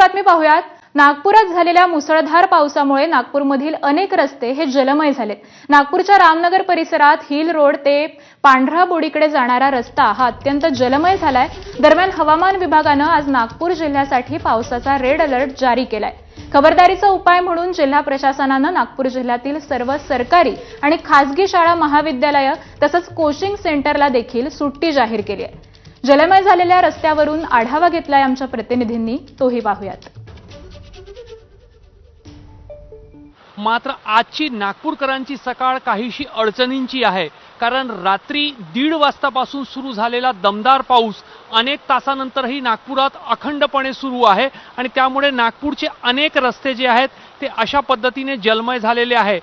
बातमी पाहूयात. नागपुरात झालेल्या मुसळधार पावसामुळे नागपूरमधील अनेक रस्ते हे जलमय झालेत. नागपूरच्या रामनगर परिसरात हिल रोड ते पांढरा बोडीकडे जाणारा रस्ता हा अत्यंत जलमय झालाय. दरम्यान हवामान विभागानं आज नागपूर जिल्ह्यासाठी पावसाचा रेड अलर्ट जारी केलाय. खबरदारीचा उपाय म्हणून जिल्हा प्रशासनानं नागपूर जिल्ह्यातील सर्व सरकारी आणि खासगी शाळा महाविद्यालयं तसंच कोचिंग सेंटरला देखील सुट्टी जाहीर केली आहे. जलमय झालेल्या रस्त्यावरून आढावा घेतलाय आमच्या प्रतिनिधींनी. तोही पाहूयात. मात्र आजची नागपूरकरांची सकाळ काहीशी अडचणींची आहे. कारण रात्री दीड वाजतापासून सुरू झालेला दमदार पाऊस अनेक तासानंतरही नागपुरात अखंडपणे सुरू आहे आणि त्यामुळे नागपूरचे अनेक रस्ते जे आहेत ते अशा पद्धतीने जलमय झालेले आहे.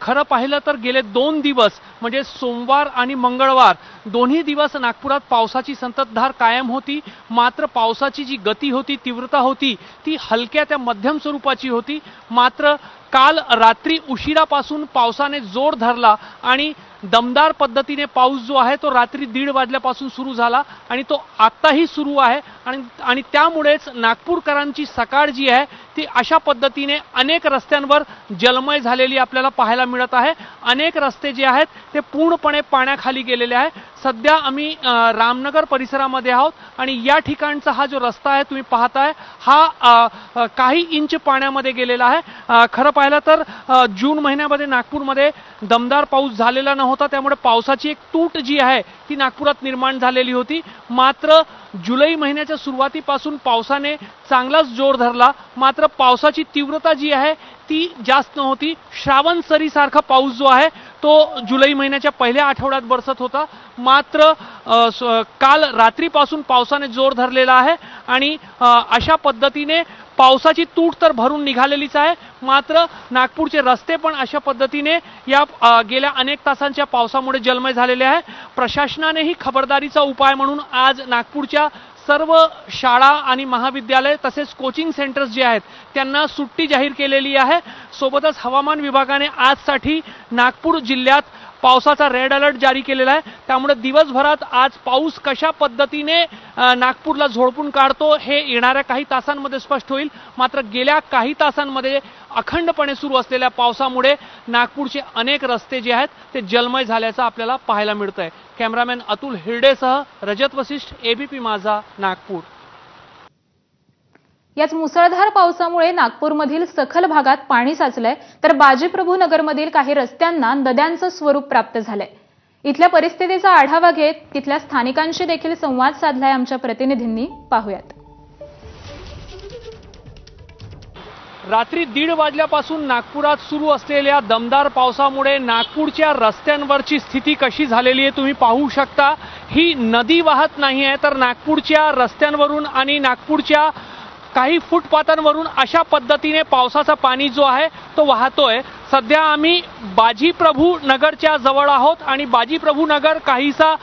खरं पाहिलं तर गेले दोन दिवस म्हणजे सोमवार आणि मंगळवार दोन्ही दिवस नागपुरात पावसाची संततधार कायम होती. मात्र पावसाची जी गती होती तीव्रता होती ती हलक्या त्या मध्यम स्वरूपाची होती. मात्र काल रात्री उशिरापासून पावसाने जोर धरला आणि दमदार पद्धतीने पाऊस जो आहे तो रात्री दीड वाजल्यापासून सुरू झाला आणि तो आत्ताही सुरू आहे. आणि आणि त्यामुळेच नागपूरकरांची सकाळ जी आहे ती अशा पद्धतीने अनेक रस्त्यांवर जलमय झालेली आपल्याला पाहायला मिळत आहे. अनेक रस्ते जे आहेत ते पूर्णपणे पाण्याखाली गेलेले आहे. सध्या आम्ही रामनगर परिसरामध्ये आहोत आणि या ठिकाणचा हा जो रस्ता आहे तुम्ही पाहताय हा काही इंच पाण्यामध्ये गेलेला आहे. खरं पाहिलं तर जून महिन्यामध्ये नागपूरमध्ये दमदार पाऊस झालेला नव्हता त्यामुळे पावसाची एक तूट जी आहे ती नागपुरात निर्माण झालेली होती. मात्र जुलै महिन्याच्या सुरुवातीपासून पावसाने चांगलाच जोर धरला. मात्र पावसाची तीव्रता जी आहे ती जास्त नव्हती. श्रावण सरीसारखा पाऊस जो आहे तो जुलै महिन्याच्या पहिल्या आठवड्यात बरसत होता. मात्र स- काल रात्रीपासून पावसाने जोर धरलेला आहे आणि अशा पद्धतीने पावसाची तूट तर भरून निघालेलीच आहे. मात्र नागपूरचे रस्ते पण अशा पद्धतीने या गेल्या अनेक तासांच्या पावसामुळे जलमय झालेले आहे. प्रशासनानेही खबरदारीचा उपाय म्हणून आज नागपूरच्या सर्व शाळा आणि महाविद्यालय तसेच कोचिंग सेंटर्स जे आहेत त्यांना सुट्टी जाहीर केलेली आहे. सोबतच हवामान विभागाने आजसाठी नागपूर जिल्ह्यात पावसाचा रेड अलर्ट जारी केलेला आहे. त्यामुळे दिवसभरात आज पाऊस कशा पद्धतीने नागपूरला झोडपून काढतो हे येणाऱ्या काही तासांमध्ये स्पष्ट होईल. मात्र गेल्या काही तासांमध्ये अखंडपणे सुरू असलेल्या पावसामुळे नागपूरचे अनेक रस्ते जे आहेत ते जलमय झाल्याचं आपल्याला पाहायला मिळतंय. कॅमेरामॅन अतुल हिरडेसह रजत वशिष्ठ एबीपी माझा नागपूर. याच मुसळधार पावसामुळे नागपूरमधील सखल भागात पाणी साचलंय तर बाजीप्रभू नगरमधील काही रस्त्यांना नद्यांचं स्वरूप प्राप्त झालंय. इथल्या परिस्थितीचा आढावा घेत तिथल्या स्थानिकांशी देखील संवाद साधलाय आमच्या प्रतिनिधींनी. पाहूयात. रात्री दीड वाजल्यापासून नागपुरात सुरू असलेल्या दमदार पावसामुळे नागपूरच्या रस्त्यांवरची स्थिती कशी झालेली आहे तुम्ही पाहू शकता. ही नदी वाहत नाही आहे तर नागपूरच्या रस्त्यांवरून आणि नागपूरच्या काही फुटपाथांवरून अशा पद्धतीने पावसाचा पाणी जो आहे तो वाहतोय. सध्या आम्ही बाजीप्रभू नगरच्या जवळ आहोत आणि बाजीप्रभू नगर काहीसा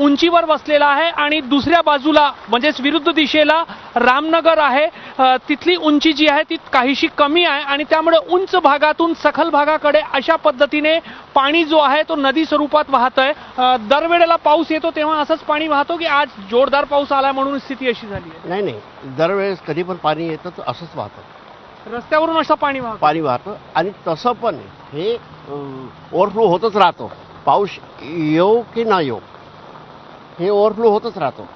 उंचीवर बसलेला आहे आणि दुसऱ्या बाजूला म्हणजेच विरुद्ध दिशेला रामनगर आहे. तिथली उंची जी आहे ती काहीशी कमी आहे आणि त्यामुळे उंच भागातून सखल भागाकडे अशा पद्धतीने पाणी जो आहे तो नदी स्वरूपात वाहतोय. अ, दरवेळेला पाऊस येतो तेव्हा असंच पाणी वाहतो की आज जोरदार पाऊस आला म्हणून स्थिती अशी झाली आहे? नाही नाही. दरवेळेस कधी पण पाणी येतं तर असंच वाहतं. रस्त्यावरून असं पाणी वाहतं? पाणी वाहतं. आणि तसं पण हे ओव्हरफ्लो होतच राहतो. पाऊस येऊ की ना येऊ? हे ओव्हरफ्लो होतच राहतो.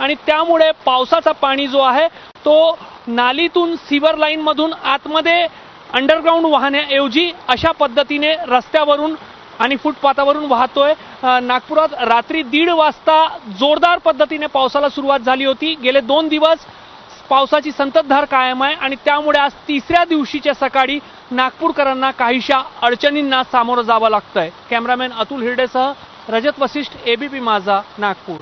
आणि त्यामुळे पावसाचा पाणी जो आहे तो नालीतून सिवर लाईन मधून आतमध्ये अंडरग्राऊंड वाहण्याऐवजी अशा पद्धतीने रस्त्यावरून आणि फुटपाथावरून वाहतोय. नागपुरात रात्री दीड वाजता जोरदार पद्धतीने पावसाला सुरुवात झाली होती. गेले दोन दिवस पावसाची संततधार कायम आहे आणि त्यामुळे आज तिसऱ्या दिवशीच्या सकाळी नागपूरकरांना काहीशा अडचणींना सामोरं जावं लागतंय. कॅमेरामॅन अतुल हिरडेसह रजत वशिष्ठ एबीपी माझा नागपूर.